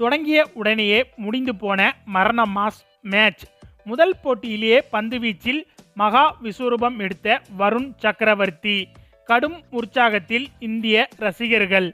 தொடங்கிய உடனேயே முடிந்து போன மரண மாஸ் மேட்ச். முதல் போட்டியிலேயே பந்து வீச்சில் மகா விஸ்வரூபம் எடுத்த வருண் சக்கரவர்த்தி கடும் உற்சாகத்தில் இந்திய ரசிகர்கள்.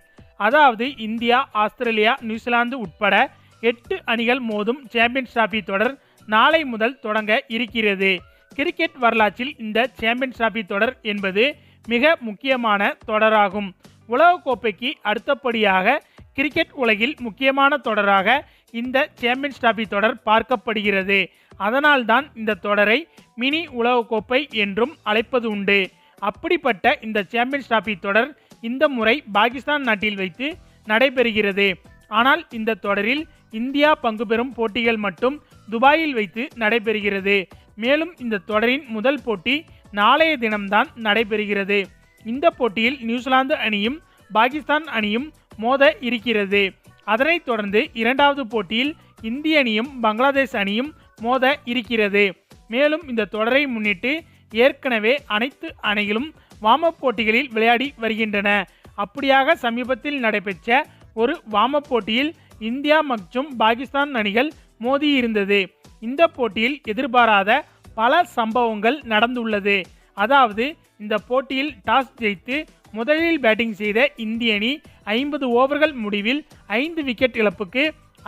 அதாவது இந்தியா ஆஸ்திரேலியா நியூசிலாந்து உட்பட எட்டு அணிகள் மோதும் சாம்பியன்ஸ் டிராபி தொடர் நாளை முதல் தொடங்க இருக்கிறது. கிரிக்கெட் வரலாற்றில் இந்த சாம்பியன்ஸ் டிராபி தொடர் என்பது மிக முக்கியமான தொடராகும். உலகக்கோப்பைக்கு அடுத்தபடியாக கிரிக்கெட் உலகில் முக்கியமான தொடராக இந்த சாம்பியன்ஸ் டிராபி தொடர் பார்க்கப்படுகிறது. அதனால்தான் இந்த தொடரை மினி உலகக்கோப்பை என்றும் அழைப்பது உண்டு. அப்படிப்பட்ட இந்த சாம்பியன்ஸ் டிராபி தொடர் இந்த முறை பாகிஸ்தான் நாட்டில் வைத்து நடைபெறுகிறது. ஆனால் இந்த தொடரில் இந்தியா பங்கு பெறும் போட்டிகள் மட்டும் துபாயில் வைத்து நடைபெறுகிறது. மேலும் இந்த தொடரின் முதல் போட்டி நாளைய தினம்தான் நடைபெறுகிறது. இந்த போட்டியில் நியூசிலாந்து அணியும் பாகிஸ்தான் அணியும் மோத இருக்கிறது. அதனைத் தொடர்ந்து இரண்டாவது போட்டியில் இந்திய அணியும் பங்களாதேஷ் அணியும் மோத இருக்கிறது. மேலும் இந்த தொடரை முன்னிட்டு ஏற்கனவே அனைத்து அணிகளும் வாமப் போட்டிகளில் விளையாடி வருகின்றன. அப்படியாக சமீபத்தில் நடைபெற்ற ஒரு வாமப் போட்டியில் இந்தியா மற்றும் பாகிஸ்தான் அணிகள் மோதியிருந்தது இந்த போட்டியில் எதிர்பாராத பல சம்பவங்கள் நடந்துள்ளது. அதாவது இந்த போட்டியில் டாஸ் ஜெயித்து முதலில் பேட்டிங் செய்த இந்திய அணி ஐம்பது ஓவர்கள் முடிவில் ஐந்து விக்கெட் இழப்புக்கு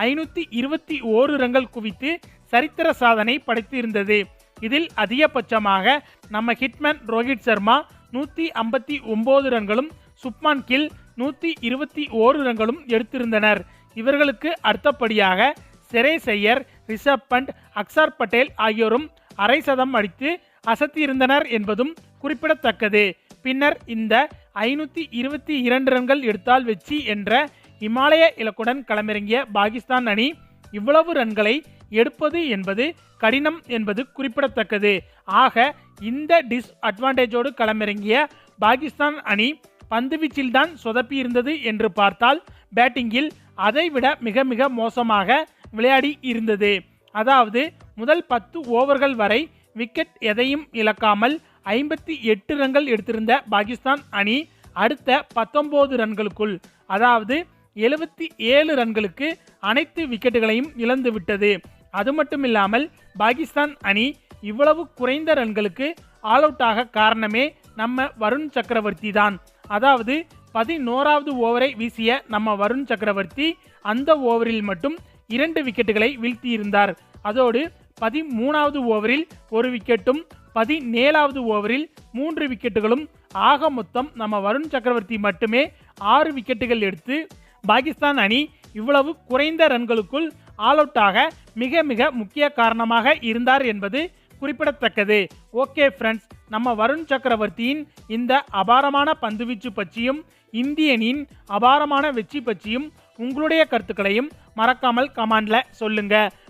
ஐநூற்றி இருபத்தி ஓரு ரன்கள் குவித்து சரித்திர சாதனை படைத்திருந்தது. இதில் அதிகபட்சமாக நம்ம ஹிட்மேன் ரோஹித் சர்மா நூற்றி ஐம்பத்தி ஒம்பது ரன்களும் சுப்மான் கில் நூற்றி இருபத்தி ஓரு ரன்களும் எடுத்திருந்தனர். இவர்களுக்கு அடுத்தபடியாக செரேஸ் ஐயர் ரிஷப் பண்ட் அக்சர் பட்டேல் ஆகியோரும் அரை சதம் அடித்து அசத்தியிருந்தனர் என்பதும் குறிப்பிடத்தக்கது. பின்னர் இந்த ஐநூற்றி இருபத்தி இரண்டு ரன்கள் எடுத்தால் வெற்றி என்ற இமாலய இலக்குடன் களமிறங்கிய பாகிஸ்தான் அணி இவ்வளவு ரன்களை எடுப்பது என்பது கடினம் என்பது குறிப்பிடத்தக்கது. ஆக இந்த டிஸ் அட்வான்டேஜோடு களமிறங்கிய பாகிஸ்தான் அணி பந்துவீச்சில்தான் சொதப்பி இருந்தது என்று பார்த்தால் பேட்டிங்கில் அதைவிட மிக மிக மோசமாக விளையாடி இருந்தது. அதாவது முதல் பத்து ஓவர்கள் வரை விக்கெட் எதையும் இழக்காமல் ஐம்பத்தி எட்டு ரன்கள் எடுத்திருந்த பாகிஸ்தான் அணி அடுத்த பத்தொம்போது ரன்களுக்குள் அதாவது எழுபத்தி ஏழு ரன்களுக்கு அனைத்து விக்கெட்டுகளையும் இழந்து விட்டது. அது மட்டும் இல்லாமல் பாகிஸ்தான் அணி இவ்வளவு குறைந்த ரன்களுக்கு ஆல் அவுட் ஆக காரணமே நம்ம வருண் சக்கரவர்த்தி தான். அதாவது பதினோராவது ஓவரை வீசிய நம்ம வருண் சக்கரவர்த்தி அந்த ஓவரில் மட்டும் இரண்டு விக்கெட்டுகளை வீழ்த்தியிருந்தார். அதோடு பதிமூணாவது ஓவரில் ஒரு விக்கெட்டும் பதினேழாவது ஓவரில் மூன்று விக்கெட்டுகளும் ஆக மொத்தம் நம்ம வருண் சக்கரவர்த்தி மட்டுமே ஆறு விக்கெட்டுகள் எடுத்து பாகிஸ்தான் அணி இவ்வளவு குறைந்த ரன்களுக்குள் ஆல் அவுட் ஆக மிக மிக முக்கிய காரணமாக இருந்தார் என்பது குறிப்பிடத்தக்கது. ஓகே ஃப்ரெண்ட்ஸ் நம்ம வருண் சக்கரவர்த்தியின் இந்த அபாரமான பந்துவீச்சு பற்றியும் இந்தியனின் அபாரமான வெற்றி பற்றியும் உங்களுடைய கருத்துக்களையும் மறக்காமல் கமாண்டில் சொல்லுங்கள்